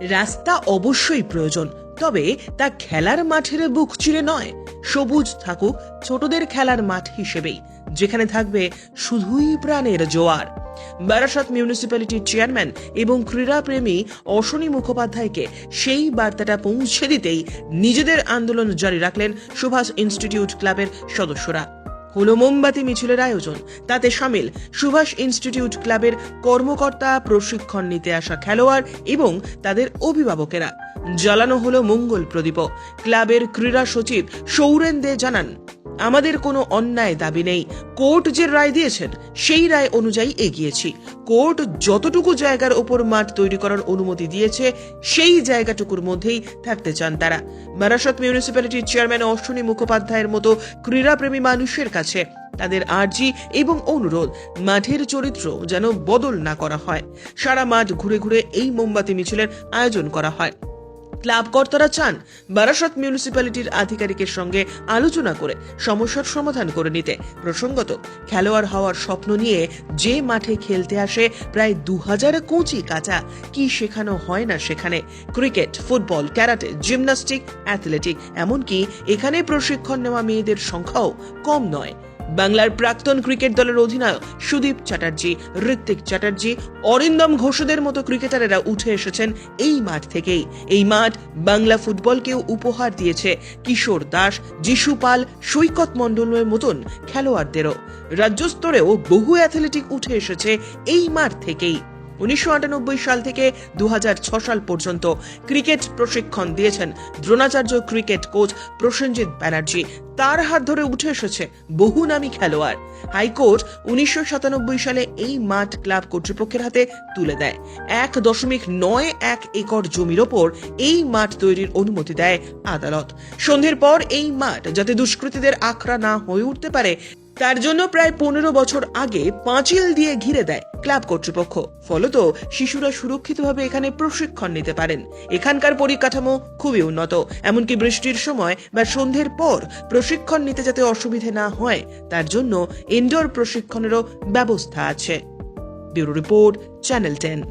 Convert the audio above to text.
রাস্তা অবশ্যই প্রয়োজন, তবে তা খেলার মাঠের বুক চিরে নয়। সবুজ থাকুক ছোটদের খেলার মাঠ হিসেবেই, যেখানে থাকবে শুধুই প্রাণের জোয়ার। বারাসাত মিউনিসিপ্যালিটির চেয়ারম্যান এবং ক্রীড়াপ্রেমী অশ্বনী মুখোপাধ্যায়কে সেই বার্তাটা পৌঁছে দিতেই নিজেদের আন্দোলন জারি রাখলেন সুভাষ ইনস্টিটিউট ক্লাবের সদস্যরা। হলো মোমবাতি মিছিলের আয়োজন। তাতে সামিল সুভাষ ইনস্টিটিউট ক্লাবের কর্মকর্তা, প্রশিক্ষণ নিতে আসা খেলোয়াড় এবং তাদের অভিভাবকেরা। জ্বালানো হলো মঙ্গল প্রদীপ ক্লাবের ক্রীড়া সচিব সৌরেন দে জানান আমাদের কোনো অন্যায় দাবি নেই। কোর্ট যে রায় দিয়েছেন, সেই রায় অনুযায়ী এগিয়েছি। কোর্ট যতটুকু জায়গার ওপর মাঠ তৈরি করার অনুমতি দিয়েছে, সেই জায়গাটুকুর মধ্যেই থাকতে চান তারা। বারাসত মিউনিসিপ্যালিটির চেয়ারম্যান অশ্বিনী মুখোপাধ্যায়ের মতো ক্রীড়াপ্রেমী মানুষের কাছে তাদের আর্জি এবং অনুরোধ, মাঠের চরিত্র যেন বদল না করা হয়। সারা মাঠ ঘুরে ঘুরে এই মোমবাতি মিছিলের আয়োজন করা হয়। ক্লাব কর্তারা চান বারাসত মিউনিসিপ্যালিটির আধিকারিকের সঙ্গে আলোচনা করে সমস্যার সমাধান করে নিতে। প্রসঙ্গত, খেলোয়াড় হওয়ার স্বপ্ন নিয়ে যে মাঠে খেলতে আসে প্রায় দু হাজার কোচি কাঁচা। কি শেখানো হয় না সেখানে? Cricket, football, karate, gymnastic, athletic, এমনকি এখানে প্রশিক্ষণ নেওয়া মেয়েদের সংখ্যাও কম নয়। বাংলার প্রাক্তন ক্রিকেট দলের অধিনায়ক সুদীপ চ্যাটার্জি ঋত্বিক চ্যাটার্জি, অরিন্দম ঘোষদের মতো ক্রিকেটারেরা উঠে এসেছেন এই মাঠ থেকেই। এই মাঠ বাংলা ফুটবলকেও উপহার দিয়েছে কিশোর দাস, যিশু পাল, সৈকত মণ্ডলের মতন খেলোয়াড়দেরও। রাজ্যস্তরেও বহু অ্যাথলেটিক উঠে এসেছে এই মাঠ থেকেই। উনিশশো আটানব্বই সাল থেকে দু সাল পর্যন্ত ক্রিকেট প্রশিক্ষণ দিয়েছেন দ্রোণাচার্য ক্রিকেট কোচ প্রসেনজিৎ ব্যানার্জি। তার হাত ধরে উঠে এসেছে বহু নামী খেলোয়াড়। হাইকোর্ট উনিশশো সাতানব্বই সালে এই মাঠ ক্লাব কর্তৃপক্ষের হাতে তুলে দেয়। এক দশমিক নয় এক একর জমির ওপর এই মাঠ তৈরির অনুমতি দেয় আদালত। সন্ধ্যের পর এই মাঠ যাতে দুষ্কৃতীদের আখড়া না হয়ে উঠতে পারে তার জন্য প্রায় পনেরো বছর আগে পাঁচিল দিয়ে ঘিরে দেয় ক্লাব কর্তৃপক্ষ। ফলত শিশুরা সুরক্ষিতভাবে এখানে প্রশিক্ষণ নিতে পারেন। এখানকার পরিকাঠামো খুবই উন্নত। এমনকি বৃষ্টির সময় বা সন্ধ্যের পর প্রশিক্ষণ নিতে যাতে অসুবিধে না হয়। তার জন্য ইনডোর প্রশিক্ষণেরও ব্যবস্থা আছে। Bureau report, channel ten.